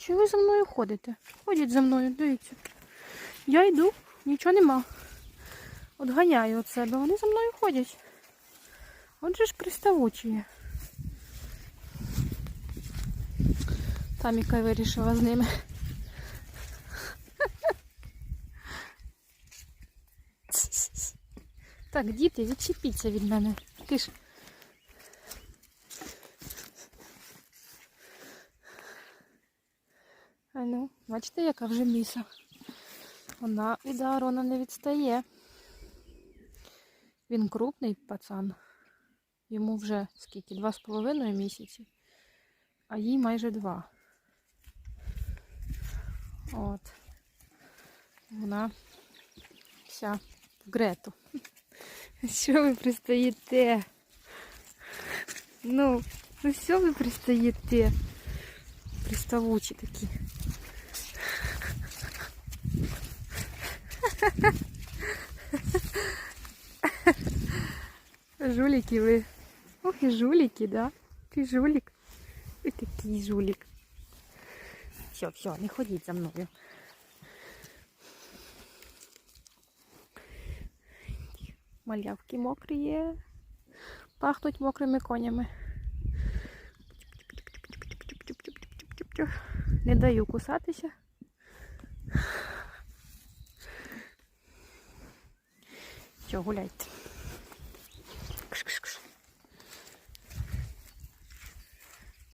Чи ви за мною ходите? Ходіть за мною, дивіться. Я йду, нічого нема. От ганяю від себе, вони за мною ходять. Отже ж приставучі. є. Там яка вирішила з ними. Так, діти, відчепіться від мене. Ти. А ну, бачите, яка вже міса. Вона від Аарона не відстає. Він крупний пацан. Йому вже скільки? Два з половиною місяці, а їй майже два. От. Вона вся в Грету. Що ви пристаєте? Ну, ну що ви пристаєте? Приставучі такі. Жулики ви. Ох і жулики, да? Ти жулик. Ви такий жулик. Все, все, не ходіть за мною. Малявки мокрі. Пахнуть мокрими конями. Не даю кусатися. Все, гуляйте.